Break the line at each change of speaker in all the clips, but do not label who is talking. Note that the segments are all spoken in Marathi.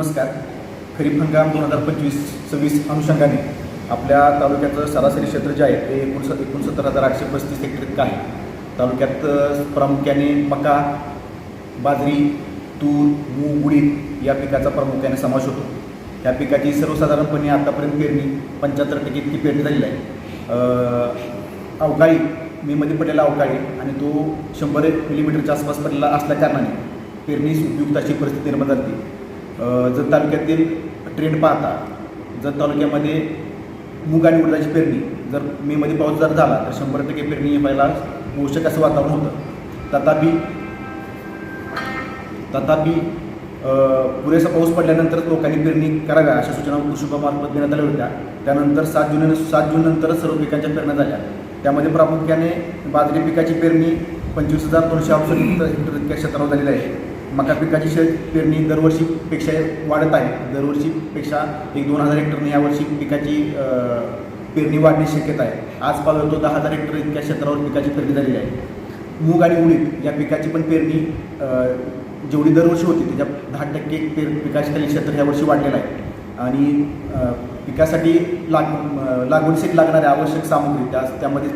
नमस्कार. खरीप हंगाम दोन हजार पंचवीस सव्वीस अनुषंगाने आपल्या तालुक्याचं सरासरी क्षेत्र जे आहे ते एकोणस एकोणसत्तर हजार आठशे पस्तीस हेक्टर इतकं आहे. तालुक्यात प्रामुख्याने मका बाजरी तूर मूग उडीद या पिकाचा प्रामुख्याने समावेश होतो. या पिकाची सर्वसाधारणपणे आतापर्यंत पेरणी पंच्याहत्तर टक्के इतकी पेरणी झालेली आहे. अ, अवकाळी मेमध्ये पडलेला अवकाळी आणि तो शंभर मिलीमीटरच्या आसपास पडलेला असल्या कारणाने पेरणीस उपयुक्त अशी परिस्थिती निर्माण झाली अ, जर तालुक्यातील ट्रेंड पाहता जर तालुक्यामध्ये मूग आणि उडदाची पेरणी जर मेमध्ये पाऊस जर झाला तर शंभर टक्के पेरणी व्हायला पोषक असं वातावरण होतं. तथापि तथापि पुरेसा पाऊस पडल्यानंतर लोकांनी पेरणी कराव्या अशा सूचना कृषीमार्फत देण्यात आल्या होत्या. त्यानंतर सात जून सात जून नंतर सर्व पिकांच्या पेरण्या झाल्या. त्यामध्ये प्रामुख्याने बाजरी पिकाची पेरणी पंचवीस हजार दोनशे अडुसष्ट हेक्टर इतक्या क्षेत्रावर झालेली आहे. मका पिकाची शेत पेरणी दरवर्षीपेक्षा वाढत आहे. दरवर्षीपेक्षा एक दोन हजार हेक्टरने यावर्षी पिकाची पेरणी वाढण्याची शक्यता आहे. आज पाहतो दहा हजार हेक्टर इतक्या क्षेत्रावर पिकाची पेरणी झालेली आहे. मूग आणि उडीद या पिकाची पण पेरणी जेवढी दरवर्षी होती त्याच्या दहा टक्के पेर पिकाचे खाली क्षेत्र यावर्षी वाढलेलं आहे. आणि पिकासाठी लाग लागवडीसाठी लागणाऱ्या आवश्यक सामुग्री त्या त्यामध्ये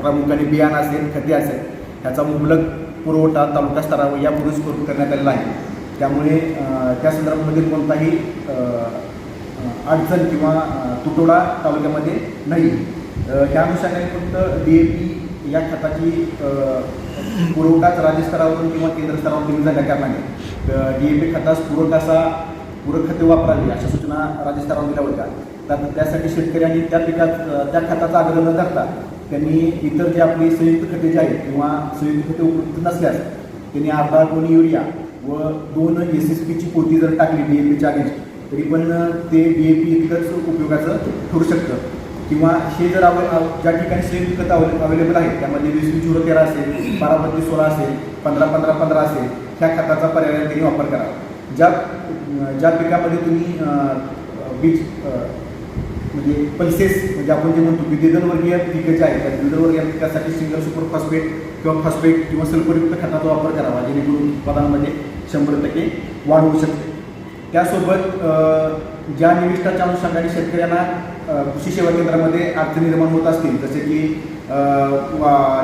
प्रामुख्याने बियाणं असेल खते असेल ह्याचा मुबलक पुरवठा तालुका स्तरावर यापूर्वीच करून करण्यात आलेला आहे. त्यामुळे त्या संदर्भामध्ये कोणताही अडचण किंवा तुटवडा तालुक्यामध्ये नाही. त्या अनुषंगाने फक्त डी ए पी या खताची पुरवठाच राज्यस्तरावरून किंवा केंद्र स्तरावर दिली झाल्या कारणाने डी ए पी खतास पूरक असा पूरक खते वापरावी अशा सूचना राज्यस्तरावर दिल्या होत्या. तर त्यासाठी शेतकऱ्यांनी त्या पिकात त्या खताचा आग्रह न धरता त्यांनी इतर जे आपली संयुक्त खते जी आहेत किंवा संयुक्त खते उपलब्ध नसल्यास त्यांनी अर्धा दोन युरिया व दोन एस एस पीची पोती जर टाकली डी ए पीच्या अगेन्स्ट तरी पण ते डी ए पी इतकंच उपयोगाचं ठरू शकतं. किंवा हे जर अव ज्या ठिकाणी संयुक्त खतं अवे अवेलेबल आहेत त्यामध्ये वीस वीस झिरो तेरा असेल बारा बत्तीस सोळा असेल पंधरा पंधरा पंधरा असेल ह्या खताचा पर्याय त्यांनी वापर करा ज्या ज्या पिकामध्ये तुम्ही बीज म्हणजे पल्सेस म्हणजे आपण जे म्हणतो की द्विदलवर्गीय पिकं जे आहेत त्या द्विदलवर्गीय पिकासाठी सिंगल सुपर फॉस्फेट किंवा फॉस्फेट किंवा सल्फरयुक्त खताचा वापर करावा जेणेकरून उत्पादनामध्ये शंभर टक्के वाढ होऊ शकते. त्यासोबत ज्या निविष्ठाच्या अनुषंगाने शेतकऱ्यांना कृषी सेवा केंद्रामध्ये अडचणी निर्माण होत असतील जसे की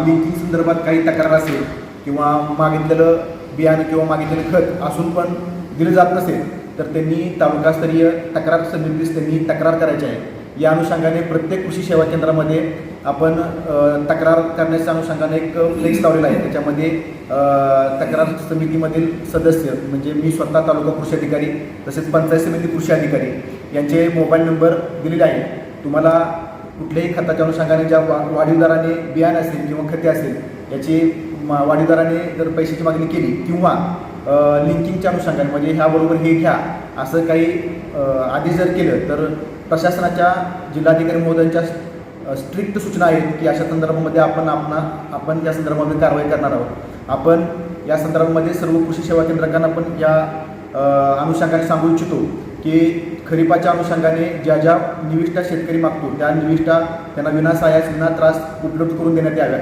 लिंकिंग संदर्भात काही तक्रार असेल किंवा मागितलेलं बियाणं किंवा मागितलेलं खत असून पण दिलं जात नसेल तर त्यांनी तालुकास्तरीय तक्रार समितीस त्यांनी तक्रार करायची आहे. या अनुषंगाने प्रत्येक कृषी सेवा केंद्रामध्ये आपण तक्रार करण्याच्या अनुषंगाने एक फ्लेक्स लावलेला आहे. त्याच्यामध्ये तक्रार समितीमधील सदस्य म्हणजे मी स्वतः तालुका कृषी अधिकारी तसेच पंचायत समिती कृषी अधिकारी यांचे मोबाईल नंबर दिलेले आहे तुम्हाला कुठल्याही खताच्या अनुषंगाने ज्या वा वाढीवदाराने बियाणे असेल किंवा खते असेल याची मा- वाढीवदाराने जर पैशाची मागणी केली किंवा लिंकिंगच्या अनुषंगाने म्हणजे ह्याबरोबर हे घ्या. असं काही आधी जर केलं तर प्रशासनाच्या जिल्हाधिकारी महोदयांच्या स्ट्रिक्ट सूचना आहेत की अशा संदर्भामध्ये आपण आपणा आपण या संदर्भामध्ये कारवाई करणार आहोत. आपण या संदर्भामध्ये सर्व कृषी सेवा केंद्रकांना पण या अनुषंगाने सांगू इच्छितो की खरीपाच्या अनुषंगाने ज्या ज्या निविष्ठा शेतकरी मागतो त्या निविष्ठा त्यांना विनासायास विना त्रास उपलब्ध करून देण्यात याव्या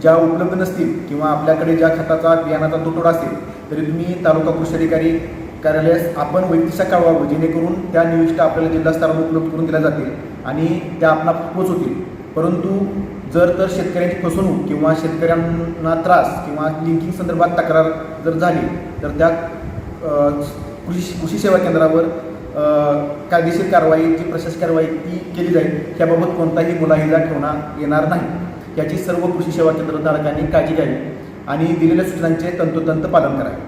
ज्या उपलब्ध नसतील किंवा आपल्याकडे ज्या खताचा बियाणाचा तुटवडा असेल तरी तुम्ही तालुका कृषी अधिकारी कार्यालयास आपण वैयक्तिक कळवावं जेणेकरून त्या निविष्ठा आपल्याला जिल्हास्तरावर उपलब्ध करून दिल्या जातील आणि त्या आपला पोचवतील परंतु जर तर शेतकऱ्यांची फसवणूक किंवा शेतकऱ्यांना त्रास किंवा लिंकिंग संदर्भात तक्रार जर झाली तर त्या कृषी कृषी सेवा केंद्रावर कायदेशीर कारवाई जी प्रशासकीय कारवाई ती केली जाईल त्याबाबत कोणताही मुलाहिजा ठेवण्यात येणार नाही. याची सर्व कृषी सेवा केंद्रधारकांनी काळजी घ्यावी. आणि दिलेल्या सूचनांचे तंतोतंत पालन करावे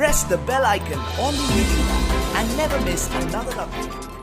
Press the bell icon on the YouTube and never miss another update.